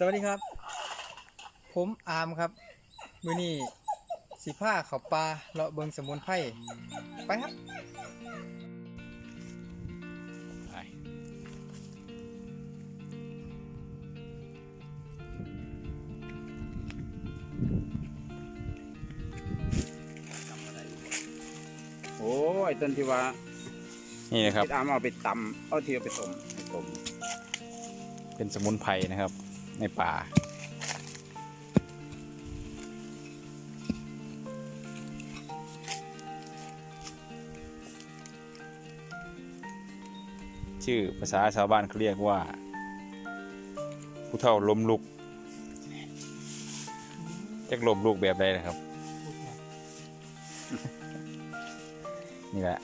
สวัสดีครับ ผมอามครับ มือนี้สีผ้าเขาปลาเลาะเบิงสมุนไพรไปครับไปโอ้ยต้นที่ว่านี่นะครับที่อามเอาไปตำเอาที่เอาไปต้มไปต้มเป็นสมุนไพรนะครับ ในป่า ชื่อภาษาชาวบ้านเขาเรียกว่า ผู้เฒ่าลมลุกจะลมลุกแบบใดนะครับ นี่แหละ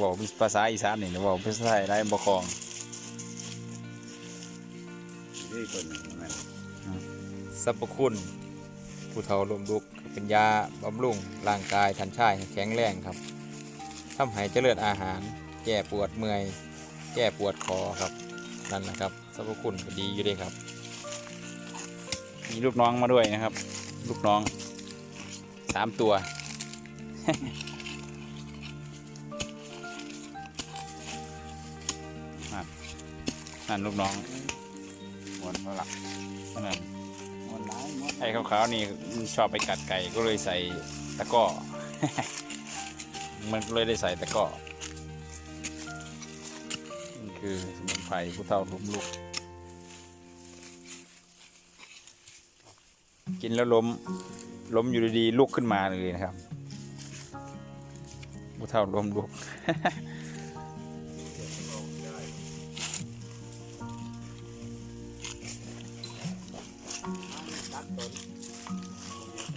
บอกภาษาอีสานนี่บอกภาษาไทยได้บ่คอง นี่ต้นนึ่นสรรพคุณผู้เฒ่าลมลุกเป็นยาบำรุงร่างกายทันชายแข็งแรงครับทำให้เจริญอาหาร แก้ปวดเมื่อย แก้ปวดคอครับนั่นนะครับสรรพคุณก็ดีอยู่เด้ครับ มีลูกน้องมาด้วยนะครับ ลูกน้องสามตัวนั่นนั่นลูกน้อง มวนเขาหลักนั่นมวนหลายมวนไอ้ขาวๆนี่มันชอบไปกัดไก่ก็เลยใส่ตะกร้อ มันก็เลยได้ใส่ตะกร้อนี่คือสมุนไพรผู้เฒ่าล้มลุก กินแล้วล้มล้มอยู่ดีๆลุกขึ้นมาเลยนะครับผู้เฒ่าล้มลุก ต้น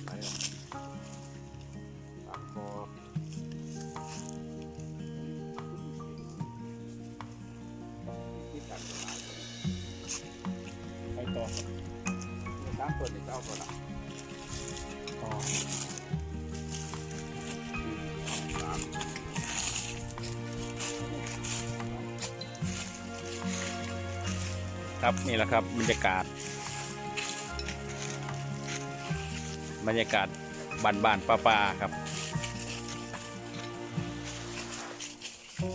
ไปตัดคอที่ตัดต้นหลายต้นไปต่อสามต้นนี่จะเอาคนละต่อสามครับนี่แหละครับบรรยากาศ บรรยากาศบ้านบ้านป่าป่าๆครับ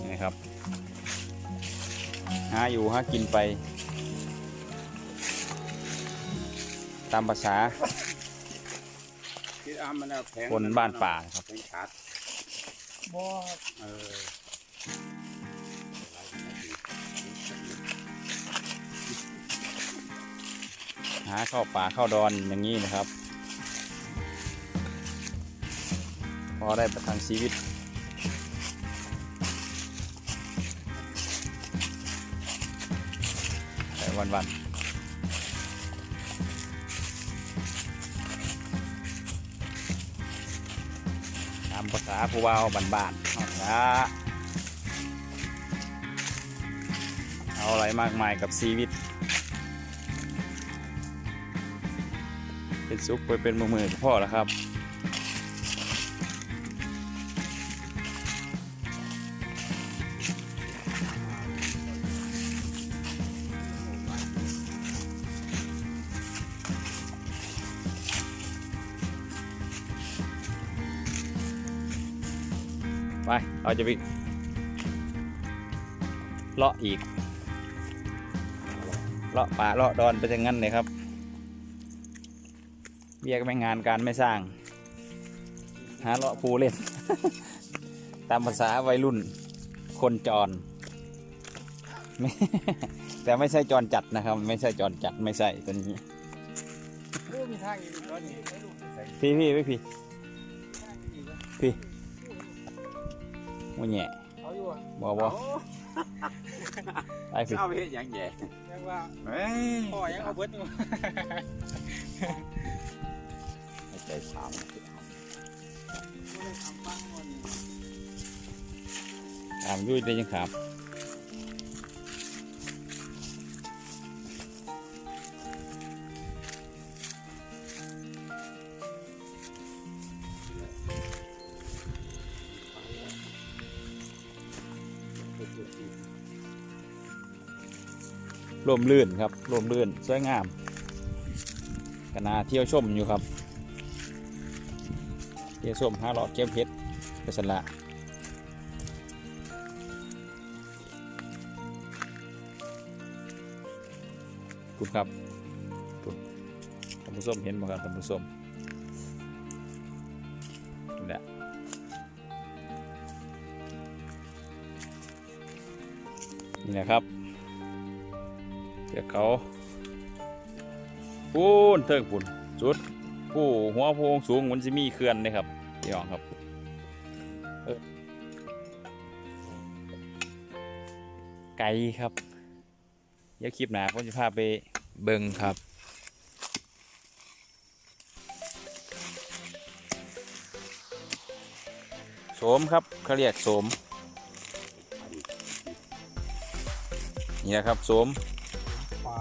นี่ครับ หาอยู่หากินไป ตามภาษาที่อามมันเอาแผงคนบ้านป่าครับแผงขาดบ่เออหาเข้าป่าเข้าดอนอย่างนี้นะครับ อได้ประทังชีวิตแต่วันวันๆตามภาษาผู้ว่าบ้านๆเอาละเอาอะไรมากมายกับชีวิต เป็นซุกไปเป็นมือมือพ่อแล้วครับ เราจะไปเลาะอีก เลาะป่าเลาะดอนไปอย่างนั้นเลยครับเบียกไม่งานการไม่สร้าง หาเลาะภูเล่น ตามภาษาวัยรุ่นคนจรไม่แต่ไม่ใช่จรจัดนะครับ ไม่ใช่จรจัดไม่ใช่ตัวนี้โอ้มีทางอีกตอนนี้ให้ลูกไปใส่พี่พี่พี่พี่ทางอีกวะพี่ โมแง่เอาอยู่อะบอบอไปพี่เอาไปเฮ็ดหยังแย่ยังว่าเฮ้ยพ่อยังเอาเบิดอยู่ให้ใจสามถามอยุ่ยได้ยังครับ ร่มรื่นครับร่มรื่นสวยงามกนาเที่ยวชมอยู่ครับ เที่ยวชมห้าเลาะเก็บเห็ดไปสละคุณครับคุณท่านผู้ชมเห็นไหมครับท่านผู้ชม นี่แหละครับเดี๋ยวเขาปูนเทิงปุ่นจุดผู้หัวโพงสูงมันจะมีเขื่อนเลยครับพี่น้องครับไกลครับเดี๋ยวคลิปหนาผมจะพาไปเบิงครับโสมครับเขาเรียกโสม นี่นะครับโสมปลา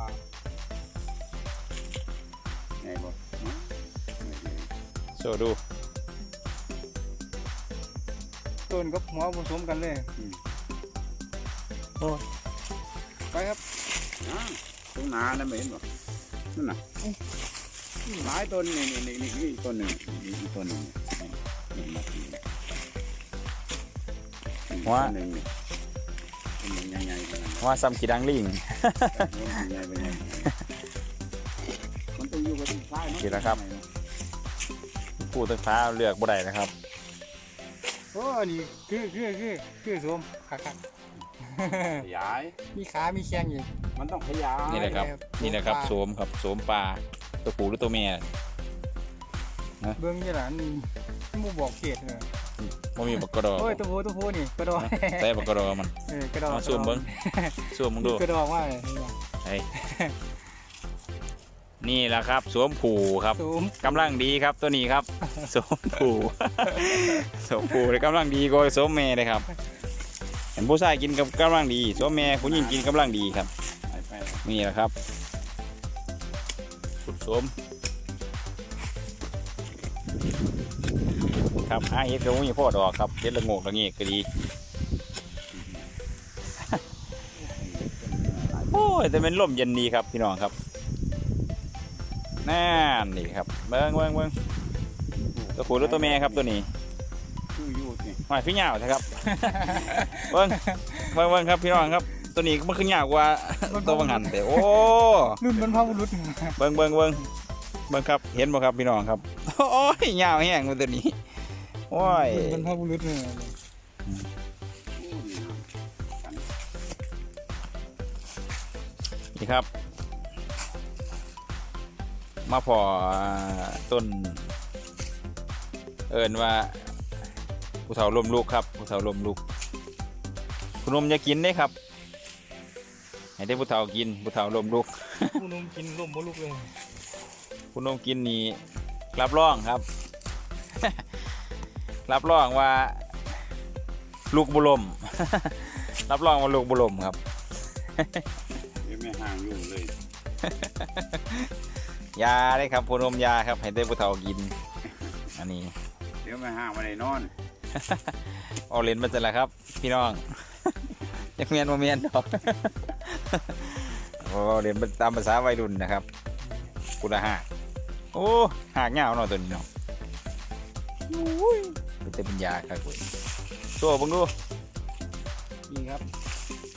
ไงบ่ฮะไม่ดีโชว์ดูต้นกับหัวผสมกันเลยโอ้ไปครับอ่าตรงนานั่นไม่เห็นบ่นั่นน่ะหลายต้นนี่นี่นี่นี่นี่ต้นหนึ่งนี่อีกต้นหนึ่งนี่นี่นี่นี่ต้นหนึ่งนี่ต้นหนึ่ง ใหญ่ๆขนาดนั้นว่าซ้ำขีดังลิงใหญ่ไปใหญ่มันต้องอยู่กับต้นซ้ายเนาะดีแล้วครับผู้ตึกฟ้าเลือกบ่ได้นะครับโอ้นี่คือคือคือคือสวมขาขาขยาย มีขา มีแข้งอยู่ มันต้องขยาย นี่แหละครับ นี่แหละครับโสมครับโสมปลา ตัวผู้หรือตัวเมียเบื้องนี่หล่ะนี่หมูบอกเขตเลย มันมีบักกระดอโอ้ยตัวผู้ตัวผู้นี่กระดอกใส่บักกระดอมันเออกระดอกมาซูมเบิ้งซูมมึงดูกระดอกว่าเลยไอ้นี่แหละครับ สวมผูครับสูมกำลังดีครับตัวนี้ครับ สวมผูสวมผูเลยกำลังดีก็สวมแม่เลยครับเห็นผู้ชายกินกับกำลังดีสวมแม่ผู้หญิงกินกำลังดีครับไปไปนี่แหละครับขุดสวม หาเห็ดก็มีพ่อดอกครับเห็ดละโงกละเงกก็ดีโอ้ยแต่เป็นลมเย็นดีครับพี่น้องครับนั่นนี่ครับเบิ้งเบิ้งเบิ้งตัวผู้หรือตัวแม่ครับตัวนี้คืออยู่นี่หอยขี้เหงาใช่ครับเบิ้งเบิ้งเบิ้งครับพี่น้องครับ ตัวนี้มันขึ้นยาวกว่าตัวบางหันแต่โอ้รุ่นบรรพบุรุษเบิ้งเบิ้งเบิ้งเบิ้งครับเห็นบ่ครับพี่น้องครับโอ้ยยาวแห้งมันตัวนี้ โอ้ยรุ่นบรรพบุรุษเนี่ยนี่ครับ มาพอต้น เอินว่าผู้เฒ่าลมลูกครับผู้เฒ่าลมลูก คุณนมจะกินได้ครับให้ได้ผู้เฒ่ากินผู้เฒ่าลมลูกผู้นุ่มกินล่มบ่ลุกเลยคุณนมกินนี่รับรองครับ รับรองว่าลูกบุลม รับรองว่าลูกบุลมครับเดี๋ยวไม่ห่างอยู่เลย ยาเลยครับคุณนมยาครับให้ได้ผู้เฒ่ากิน อันนี้ เดี๋ยวไม่ห่างมาได้นอนเอาเลนมาเสร็จแล้วครับ พี่น้องยังเมียนมาเมียนดอกเอาเลนมาตามภาษาวัยรุ่นนะครับคุณละหากโอ้หากเงาเนาะตัวนี้เนาะอุ้ย เป็นแต่ปัญญาครับคุณตัวเบังดูนี่ครับ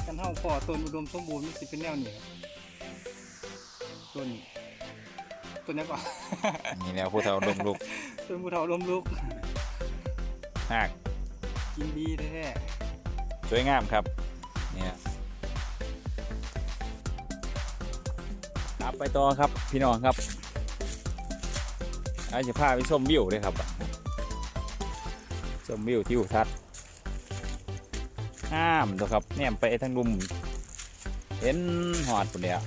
กันเท่าพอต้นอุดมสมบูรณ์มันสิเป็นแนวนี้ครับต้นต้นนี้ก่อนนี่แนวผู้เฒ่าลมลุกต้นผู้เฒ่าลมลุกหากกินดีแท้สวยงามครับเนี่ยครับไปต่อครับพี่น้องครับอาจจะพาไปชมวิวเลยครับ ชมวิวทิวทัศน์งามตัวครับเนี่ยไปทางลุม เห็นหอดปุ่นเดียว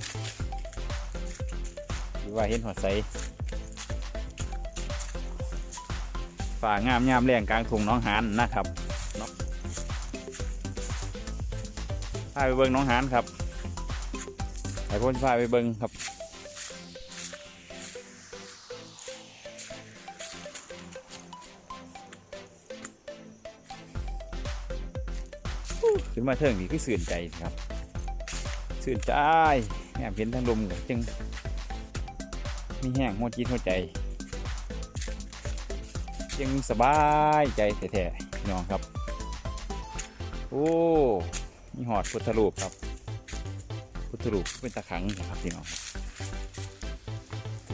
หรือว่าเห็นหอดใสฝ่างามยามแรงกลางทุ่งน้องหานนะครับพาไปเบิ้งน้องหานครับไอ้พ่นพาไปเบิ้งครับ ขึ้นมาเทิงดีคือสื่นใจครับสื่นใจแง่เห็นทั้งลมก็จึงมีแห้งหัวจิตหัวใจ ยังสบายใจแท้ๆน้องครับ โอ้มีหอดพุทธรูปครับพุทธรูปเป็นตะขังนะครับพี่น้อง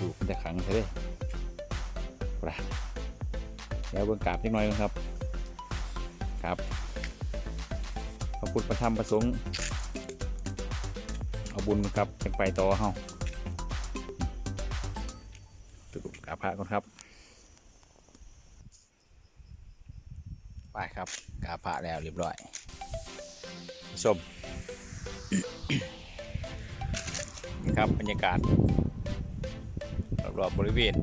รูปเป็นตะขังใช่ไหมปะเดี๋ยวเบิ่งกราบนิดหน่อยครับ ครับ พระพุทธพระธรรมพระสงฆ์เอาบุญครับจังไปต่อเฮาพุทธรูปกราบพระก่อนครับ ไปครับกราบพระแล้วเรียบร้อยชมนี่ครับบรรยากาศรอบๆบริเวณ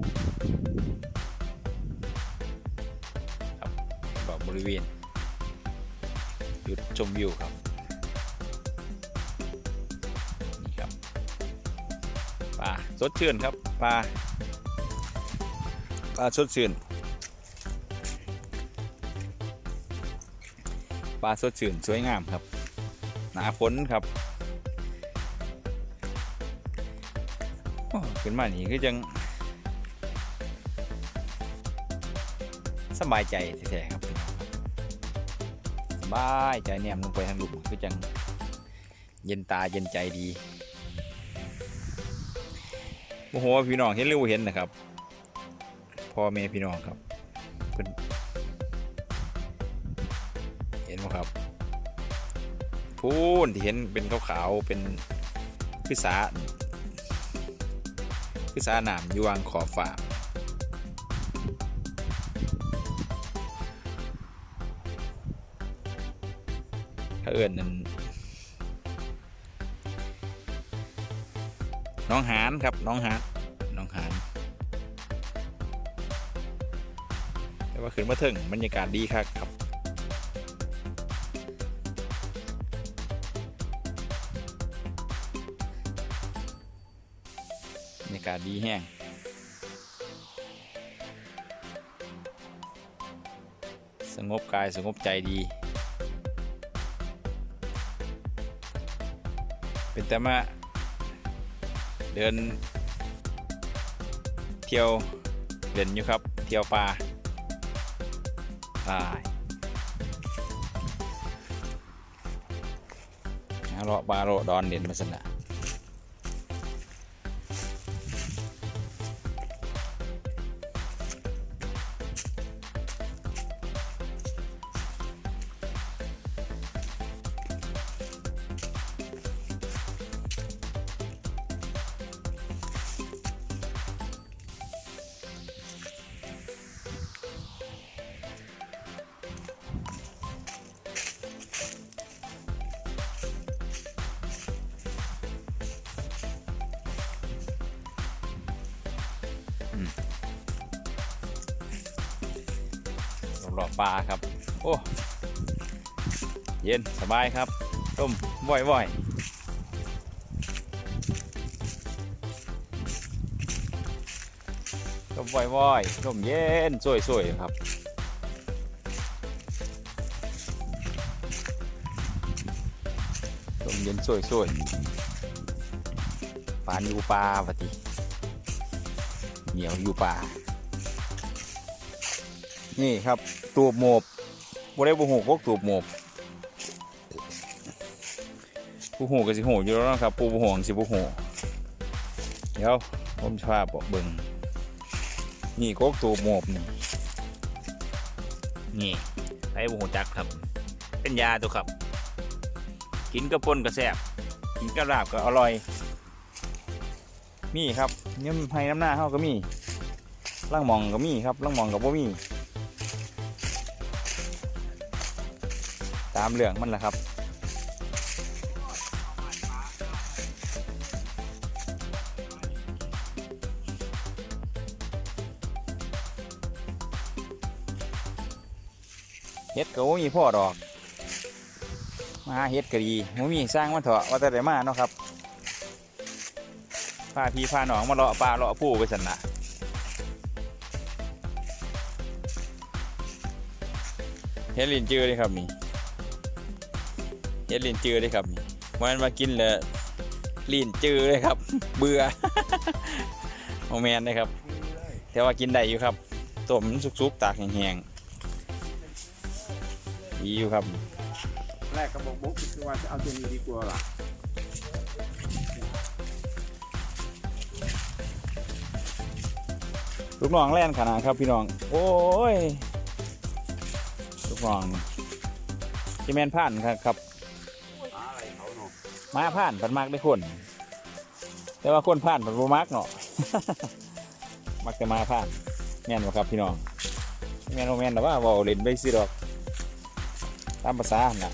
ครับรอบบริเวณ หยุดชมวิวครับนี่ครับปลาสดชื่นครับปลาปลาสดชื่นปลาสดชื่นสวยงามครับ หนาฝนครับขึ้นมานี่คือจังสบายใจแท้ๆครับพี่น้องครั บายใจเนี่ยลงไปทางหลุมคือจังเย็นตาเย็นใจดีโอ้โหพี่น้องเห็นหรือเห็นนะครับพ่อแม่พี่น้องครับเพิ่นเห็นไหมครับพูนที่เห็นเป็นขาวๆเป็นพิษาพิษาหนามอยู่วางขอบฝ่า เอิญนั้นน้องหานครับน้องหานน้องหานแต่ว่าขึ้นมาถึงบรรยากาศดีครับครับบรรยากาศดีแห้งสงบกายสงบใจดี แต่มาเดิน เที่ยวเล่นอยู่ครับ เที่ยวปลาปลาหาเลาะบาโรดอนเด่นมาสนะ รอบๆปลาครับ โอ้ เย็นสบายครับ ต้มว่อยๆต้มว่อยๆต้มเย็น สวยๆครับต้มเย็น สวยๆปานอยู่ปลาปฏิ เหนียวอยู่ปลานี่ครับตูบหมบบ่ได้บ่หูพวกตูบหมบผู้หูก็สิหูอยู่แล้วนะครับปูบ่หูสิบ่หูเดี๋ยวผมจะพาบอกเบิ่งนี่กกตูบหมบนี่นี่ไอ้บ่หูจักครับ เป็นยาตัวครับ กินกระป่นก็แซ่บกินกระลาบก็อร่อยมีครับ เนี่ยไห้น้ำหน้าเฮาก็มีล่างมองก็มีครับล่างมองก็บ่มี ตามเหลืองมันแหละครับเฮ็ดก็บ่มีพ่อดอกมาหาเฮ็ดก็ดีบ่มีสร้างมันเถอะว่าแต่ได้มาเนาะครับ พาพี่พาน้องมาเลาะปลาเลาะผู้ไปสันนะเฮลินจือเลยครับนี่เฮลินจือเลยครับนี่มันมากินแล้วลีนจือเลยครับ เบื่อโมแมนนะครับแต่ว่ากินได้อยู่ครับต้มมันสุกๆตากแห้งๆดีอยู่ครับแรกกระบอกบุ๊กคือว่าจะเอาตัวนี้ดีกว่าล่ะ ลูกน้องแล่นขนาดครับพี่น้อง โอ้ย ลูกน้องจะแมนผ่านครับครับมาผ่านพันมากได้คน แต่ว่าคนผ่านพันบ่มักเนาะมักแต่มาผ่านแม่นบ่ครับพี่น้องแม่นบ่แม่นแต่ว่าเว้าเล่นไปสิดอก ตามภาษาหั่นน่ะ